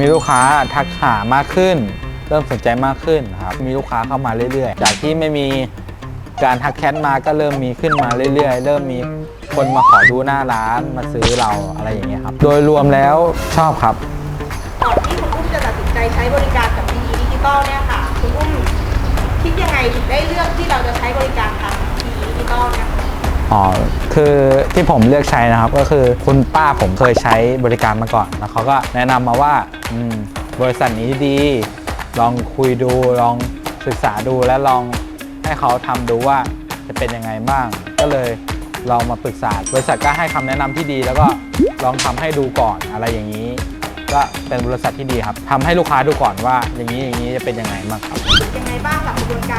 มีลูกค้าทักหามากขึ้น เริ่มสนใจมากขึ้นครับมีลูกค้าเข้ามาเรื่อยๆ จากที่ไม่มีการทักแชทมาก็เริ่มมีขึ้นมาเรื่อยๆ เริ่มมีคนมาขอดูหน้าร้านมาซื้อเราอะไรอย่างเงี้ยครับ โดยรวมแล้วชอบครับ ก่อนที่คุณอุ้มจะตัดสินใจใช้บริการกับ PE Digital เนี่ยค่ะ คุณอุ้มคิดยังไงถึงได้เลือกที่เราจะใช้บริการทาง PE Digital เนี่ย อ๋อคือที่ผมเลือกใช้นะครับก็คือคุณป้าผมเคยใช้บริการมาก่อนแล้วเขาก็แนะนำมาว่าอืมบริษัทนี้ดี ลองคุยดูลองศึกษาดูและลองให้เขาทำดูว่าจะเป็นยังไงบ้าง ก็เลยลองมาปรึกษา บริษัทก็ให้คำแนะนำที่ดี แล้วก็ลองทำให้ดูก่อนอะไรอย่างนี้ ก็เป็นบริษัทที่ดีครับทำให้ลูกค้าดูก่อนว่าอย่างนี้อย่างนี้จะเป็นยังไงบ้างครับ ยังไงบ้างกับกระบวนก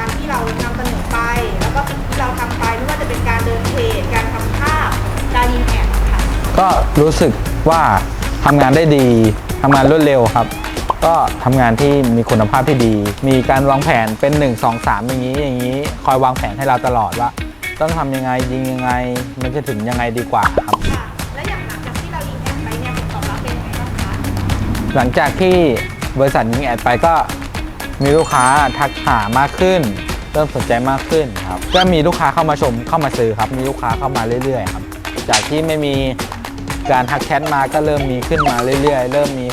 ก็รู้สึกว่าทำงานได้ดีทำงานรวดเร็วครับ ก็ทำงานที่มีคุณภาพที่ดี มีการวางแผนเป็น 1 2 3 อย่างนี้อย่างนี้ คอยวางแผนให้เราตลอดว่า ต้องทำยังไงยิงยังไง มันจะถึงยังไงดีกว่าครับ ค่ะและอย่างหลังจากที่เรายิงแอดไปเนี่ยผลตอบรับเป็นยังไงบ้างคะหลังจากที่บริษัทยิงแอดไปก็มีลูกค้าทักหามากขึ้น เริ่มสนใจมากขึ้นครับก็มีลูกค้าเข้ามาชมเข้ามาซื้อครับ มีลูกค้าเข้ามาเรื่อยๆครับ จากที่ไม่มี การทักแชทมาก็เริ่มมีขึ้นมาเรื่อยๆ เริ่มมี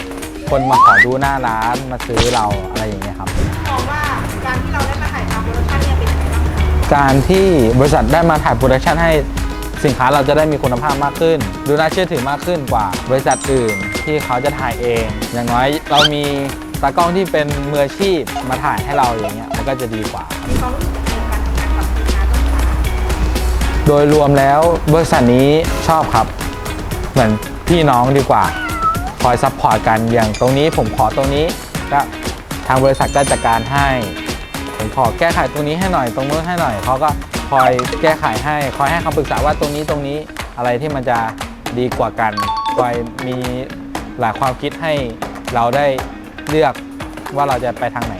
คนมาขอดูหน้าร้านมาซื้อเราอะไรอย่างเงี้ยครับ มองว่าการที่เราได้มาถ่ายทำโปรดักชันเนี่ยเป็นยังไงบ้างคะการที่บริษัทได้มาถ่ายโปรดักชันให้สินค้าเราจะได้มีคุณภาพมากขึ้น ดูน่าเชื่อถือมากขึ้นกว่า บริษัทอื่นที่เขาจะถ่ายเอง อย่างน้อยเรามีตากล้องที่เป็นมืออาชีพมาถ่ายให้เราอย่างเงี้ยมันก็จะดีกว่า มีความรู้สึกยังไงกับการทำงานกับทีมงานต้นขาโดยรวมแล้วบริษัทนี้ชอบครับเห มือนพี่น้องดีกว่า คอยซัพพอร์ตกันอย่างตรงนี้ผมขอตรงนี้ก็ทางบริษัทก็จัดการให้ ผมขอแก้ไขตรงนี้ให้หน่อยตรงนู้นให้หน่อยเขาก็คอยแก้ไขให้คอยให้คำปรึกษาว่าตรงนี้ตรงนี้อะไรที่มันจะดีกว่ากันคอยมีหลายความคิดให้เราได้เลือกว่าเราจะไปทางไหน